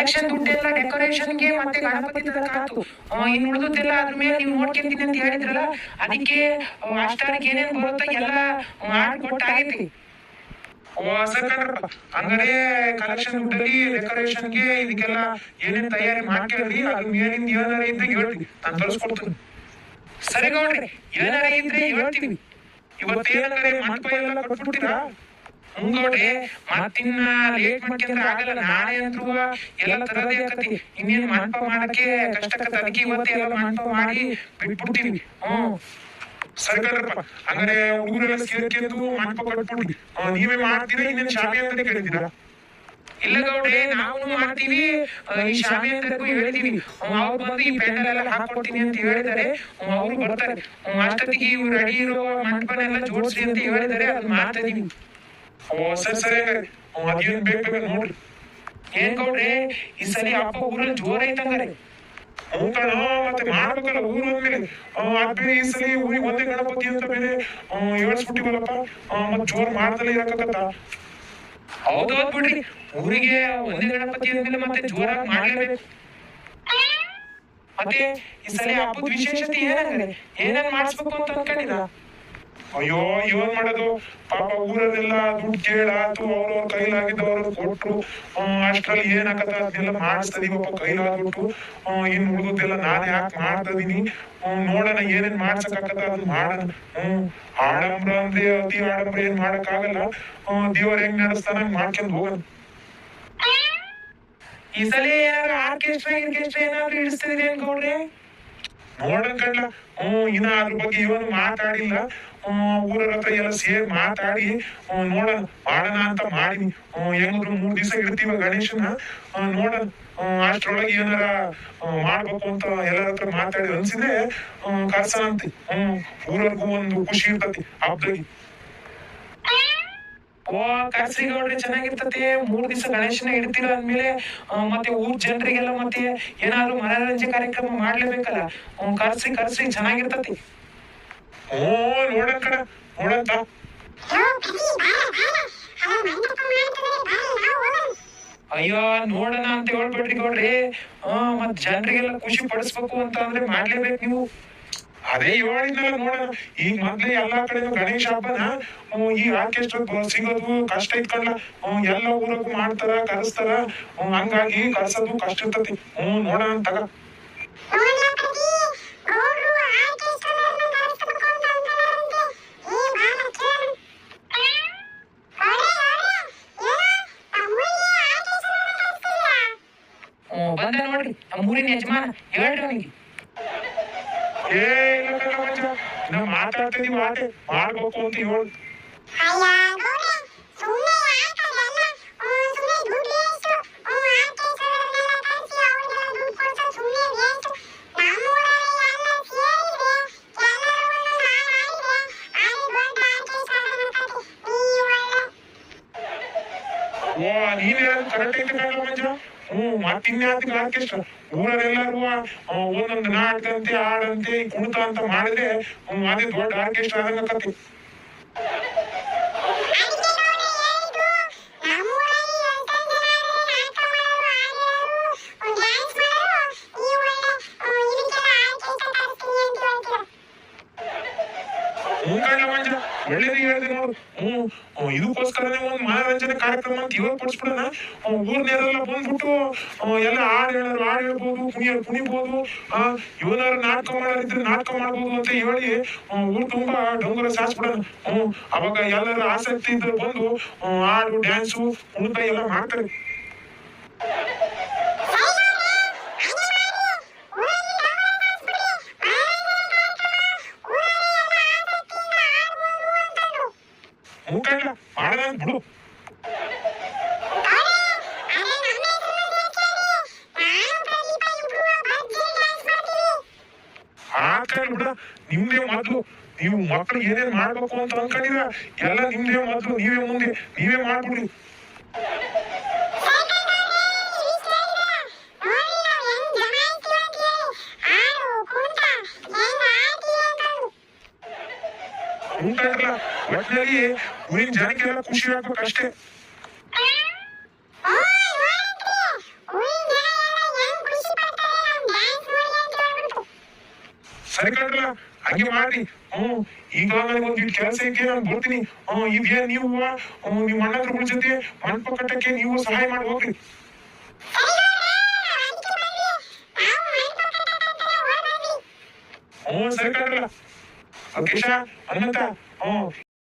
Election ದುಡ್ಡೆಲ್ಲ ಡೆಕೋರೇಷನ್ಗೆ ಮತ್ತೆ ಗಣಪತಿ ತರಕಾತು ಇನ್ನು ಉಳಿದುದೆಲ್ಲ ಅದ್ರ ಮೇಲೆ ನೀವು ನೋಡ್ಕೊಂತೀನಿ ಅಂತ ಹೇಳಿದ್ರಲ್ಲ, ಅದಕ್ಕೆ ಅಷ್ಟಾರಿಗೆ ಏನೇನ್ ಬರುತ್ತೋ ಎಲ್ಲ ಮಾಡಿಕೊಟ್ಟಾಗೈತಿ. ಕಲೆಕ್ಷನ್ ದುಡ್ಡಲ್ಲಿ ಡೆಕೋರೇಷನ್ಗೆ ಇದಕ್ಕೆಲ್ಲ ಏನೇನ್ ತಯಾರಿ ಮಾಡ್ಕೇಳ್ರಿ, ಅದು ಮೇಲಿಂದ ಏನಾರ ಇದ್ದಾಗ ಹೇಳ್ತೀನಿ ನಾನು ಸರಿ ಗೌಡ್ರಿ, ಏನಾರ ಇದ್ರೆ ಹೇಳ್ತೀವಿ. ಇವತ್ತೇನಾರೆ ಮಂಟಪ ಮುಂಗೋಡ್ರಿ ಮತ್ತಿನ್ನ ಲೇಟ್ ಮಾಡ್ಕೊಂಡ್ರೆ ಆಗಲ್ಲ ನಾಳೆ ಅಂದ್ರೂ ಎಲ್ಲ ತರದೇ ಆಕತಿ. ಇನ್ನೇನು ಮಂಟಪ ಮಾಡಕ್ಕೆ ಕಷ್ಟಕ ಅದಕ್ಕೆ ಇವತ್ತೇ ಎಲ್ಲ ಮಂಟಪ ಮಾಡಿ ಬಿಟ್ಬಿಡ್ತೀವಿ ಹ್ಮ್. ಸರ್ಕಾರಪ್ಪ ಅಂದ್ರೆ ಹುಡುಗರೆಲ್ಲ ಸೇರ್ಕೆಂದು ಮಂಟಪ ಕಟ್ಬಿಡ್ರಿ ನೀವೇ ಮಾಡ್ತೀರಾ ಇನ್ನೇನ್ ಶಾಮಿ ಅಂತ ಕೇಳಿದ್ದೀರಾ ಇಲ್ಲ ಗೌಡ್ರೆ ನಾವು ಮಾಡ್ತೀವಿ. ಈ ಶಾಮಿ ಅಂತಕ್ಕೂ ಹೇಳ್ತೀವಿ. ಅವ್ರು ಬಂದು ಈ ಪೆಂಡಲ್ ಎಲ್ಲ ಹಾಕೊಡ್ತೀನಿ ಅಂತ ಹೇಳಿದಾರೆ ಅವ್ರು ಬರ್ತಾರೆ. ಅಷ್ಟೊತ್ತಿಗೆ ಇವ್ರು ರೆಡಿ ಇರೋ ಮಂಟಪನೆಲ್ಲ ಜೋಡಿಸಿ ಅಂತ ಹೇಳಿದಾರೆ ಅದು ಮಾಡ್ತಾ ಇದೀವಿ ಸರಿ ಸರಿ. ಅವ್ ಅದೇನ್ ಬೇಕ್ ಬೇಕ ನೋಡ್ರಿ. ಏನ್ ಗೌಡ್ರೆ, ಈ ಸಲ ಅಪ್ಪ ಊರಲ್ಲಿ ಜೋರ ಐತಂಗಾರೆ. ಹ್ಞೂ ಮತ್ತೆ ಮಾಡ್ಬೇಕಲ್ಲ ಊರು ಅಂದ್ಮೇಲೆ ಅದ್ ಬೇರೆ ಈ ಸಲ ಊರಿಗೆ ಒಂದೇ ಗಣಪತಿ ಅಂತ ಬೇರೆ ಏಳ್ಸ್ಬಿಟ್ಟಿವಲ್ಲಪ್ಪ. ಮತ್ ಜೋರ್ ಮಾಡ್ದಲ್ಲ ಇರಕತ್ತ ಹೌದ್ ಬಿಡ್ರಿ. ಊರಿಗೆ ಒಂದೇ ಗಣಪತಿ ಅಂದ್ಮೇಲೆ ಮತ್ತೆ ಜೋರಾಗಿ ಮಾಡ್ಲೇಬೇಕು. ಮತ್ತೆ ಈ ಸಲ ಹಬ್ಬದ ವಿಶೇಷತೆ ಏನಂದ್ರೆ ಏನೇನ್ ಮಾಡಿಸ್ಬೇಕು ಅಂತ ಅನ್ಕೊಂಡಿರ ಅಯ್ಯೋ, ಇವನ್ ಮಾಡೋದು ಪಾಪ ಊರಲ್ಲೆಲ್ಲ ದುಡ್ಡು ಕೇಳಾತು ಅವ್ರವ್ರ ಕೈಲಾಗಿದ್ದವ್ರು ಕೊಟ್ರು. ಅಷ್ಟ್ರಲ್ಲಿ ಏನಾಗತ್ತ ಅದನ್ನೆಲ್ಲ ಪಾಪ ಕೈಲಾಗ್ಬಿಟ್ಟು ಇನ್ ಉಳಿದೆಲ್ಲ ನಾನ್ ಯಾಕೆ ಮಾಡ್ತದೀನಿ ನೋಡೋಣ ಏನೇನ್ ಮಾಡ್ಸಕ್ಕಾಗತ್ತ ಅದನ್ನ ಮಾಡೋಣ. ಹ್ಮ್, ಆಡಂಬ್ರ ಅಂದ್ರೆ ಅತಿ ಆಡಂಬ್ರ, ಏನ್ ಮಾಡಕ್ಕಾಗಲ್ಲ. ದೇವ್ರ ಹೆಂಗ್ ನಡೆಸ್ತಾನ ಮಾಡ್ಕೊಂಡ್ ಹೋಗೋಣ. ಈ ಸಲ ಏನಾದ್ರು ಆರ್ಕೆಸ್ಟ್ರಾ, ಗಿರ್ಕೆಸ್ಟ್ರಾ ಏನಾದ್ರು ಇಡಿಸ್ತಿದ್ರಿ ಏನ್ ಗೌಡ್ರೆ ನೋಡೋಣ ಕಣ್ಣ. ಹ್ಮ್, ಇನ್ನ ಅದ್ರ ಬಗ್ಗೆ ಇವನು ಮಾತಾಡಿಲ್ಲ. ಊರ ಹತ್ರ ಎಲ್ಲ ಸೇರಿ ಮಾತಾಡಿ ನೋಡೋಣ. ಮಾಡೋಣ ಅಂತ ಮಾಡಿನಿ. ಹೆಂಗಿದ್ರು ಮೂರ್ ದಿವಸ ಇಡ್ತೀವ ಗಣೇಶನ. ನೋಡ ನೋಡೋಣ. ಅಷ್ಟ್ರೊಳಗೆ ಏನಾರ ಮಾಡ್ಬೇಕು ಅಂತ ಎಲ್ಲರ ಹತ್ರ ಮಾತಾಡಿ. ಅನ್ಸಿದ್ರೆ ಅಂತ ಹ್ಮ್ ಊರಗೂ ಒಂದು ಖುಷಿ ಇರ್ತತಿ ಹಬ್ಬದಾಗಿ ಓ ಕರ್ಸಿ ಗೌಡ್ರೆ ಚೆನ್ನಾಗಿರ್ತತೆ. ಮೂರ್ ದಿವಸ ಗಣೇಶನ ಇಡ್ತೀರ ಅಂದ್ಮೇಲೆ ಮತ್ತೆ ಊರ್ ಜನರಿಗೆಲ್ಲ ಮತ್ತೆ ಏನಾದ್ರು ಮನರಂಜನೆ ಕಾರ್ಯಕ್ರಮ ಮಾಡ್ಲೇಬೇಕಲ್ಲ. ಕಾರ್ಸಿ, ಕರ್ಸಿ, ಚೆನ್ನಾಗಿರ್ತತಿ. ಓ ನೋಡೋಣ ಕಣ, ನೋಡಂತ. ಅಯ್ಯೋ, ನೋಡೋಣ ಅಂತ ಹೇಳ್ಬೇಡ್ರಿ ಗೌಡ್ರಿ. ಮತ್ ಜನರಿಗೆಲ್ಲ ಖುಷಿ ಪಡಿಸ್ಬೇಕು ಅಂತ ಅಂದ್ರೆ ಮಾಡ್ಲೇಬೇಕು ನೀವು. ಅದೇ ಹೇಳಿದ್ನಲ್ಲ ನೋಡೋಣ ಈಗ ಮೊದ್ಲೇ ಎಲ್ಲಾ ಕಡೆ ಗಣೇಶ ಹಬ್ಬನ ಹ್ಮ್, ಈ ಆರ್ಕೆಸ್ಟ್ರಾ ಸಿಗೋದು ಕಷ್ಟ ಇಟ್ಕೊಂಡ್ಲ ಎಲ್ಲ ಊರಕ್ಕೂ ಮಾಡ್ತಾರ ಕರೆಸ್ತಾರ. ಹಂಗಾಗಿ ಕರ್ಸೋದು ಕಷ್ಟ ಇರ್ತತಿ ಹ್ಮ್ ನೋಡ ತಗ. ಬಂದ ನೋಡ್ರಿ ನಮ್ಮ ಊರಿನ ಯಜಮಾನ ಹೇಳ್ರಿ ಅವನಿಗೆ. ಮಾತಾಡ್ತಿದೀವಿ ಆಟೆ ಮಾಡ್ಬೇಕು ಅಂತ ಹೇಳು. ಓ ನೀನ್ ಕರೆಕ್ಟ್ ಐತೆ ಮಂಜ ಹ್ಮ್ ಮತ್ತಿನ್ಯಾತಿ ಆರ್ಕೆಸ್ಟ್ರಾ ಊರಲ್ಲೆಲ್ಲರೂ ಒಂದೊಂದು ನಾಟಕಂತೆ ಹಾಡಂತೆ ಕುಣಿತ ಅಂತ ಮಾಡಿದ್ರೆ ಅದೇ ದೊಡ್ಡ ಆರ್ಕೆಸ್ಟ್ರಾ ಆದಂಗ ಆಕತಿ ಮಂಜ ಒಳ್ಳೇದು ಹೇಳಿದೆ ನೋಡು ಹ್ಮ್ ಹ್ಮ್, ಇದಕ್ಕೋಸ್ಕರನೇ ಒಂದು ಮನರಂಜನೆ ಕಾರ್ಯಕ್ರಮ ಅಂತ ಇವಾಗ ಪಡಿಸ್ಬಿಡೋಣ ಊರ್ನೆಲ್ಲ ಬಂದ್ಬಿಟ್ಟು ಎಲ್ಲ ಹಾಡು ಹೇಳೋರು ಹಾಡು ಹೇಳ್ಬೋದು ಕುಣಿಯೋರು ಕುಣಿಬೋದು ಇವನಾರ ನಾಟಕ ಮಾಡೋರಿದ್ರೆ ನಾಟಕ ಮಾಡ್ಬೋದು ಅಂತ ಹೇಳಿ ಊರ್ ತುಂಬಾ ಡೊಂಗರ ಸಾಸ್ಬಿಡೋಣ ಅವಾಗ ಎಲ್ಲರ ಆಸಕ್ತಿ ಇದ್ರೆ ಬಂದು ಹಾಡು ಡ್ಯಾನ್ಸು ಕುಣಿತ ಎಲ್ಲ ಮಾಡ್ತಾರೆ. ಕಣ್ಣ ಮಾಡೋಣ ಅಂತ ಬಿಡು ಹಾಕಂಡ್ ಬಿಡ ನಿಮ್ದೇ ಮೊದ್ಲು ನೀವು ಮಕ್ಳು ಏನೇನ್ ಮಾಡ್ಬೇಕು ಅಂತ ಅನ್ಕೊಂಡಿದ್ರ ಎಲ್ಲ ನಿಮ್ದೇ ಮೊದ್ಲು ನೀವೇ ಮುಂದೆ ನೀವೇ ಮಾಡ್ಬಿಡ್ರಿ ಒಟ್ಟಿನಲ್ಲಿ ಊರಿನ ಜನಕ್ಕೆಲ್ಲ ಖುಷಿ ಆಗ್ಬೇಕಷ್ಟೇ. ಸರಿ ಕಣ್ರಲ್ಲ ಹಂಗೆ ಮಾಡಿ. ಹ್ಮ್ ಈಗ ನನಗೊಂದು ಇದು ಕೆಲಸ ಇದೆ ನಾನು ಬರ್ತೀನಿ. ಹ್ಮ್ ಇದೇ ನೀವು ನಿಮ್ಮ ಅಣ್ಣಗಳ ಜೊತೆ ಮಂಟಪ ಕಟ್ಟಕ್ಕೆ ನೀವು ಸಹಾಯ ಮಾಡಿ ಹೋಗ್ರಿ. ಹ್ಮ್ ಸರಿ ಕಣ್ರಲ್ಲ ಅಕೇಶ ಅನಂತ ಹ್ಞೂ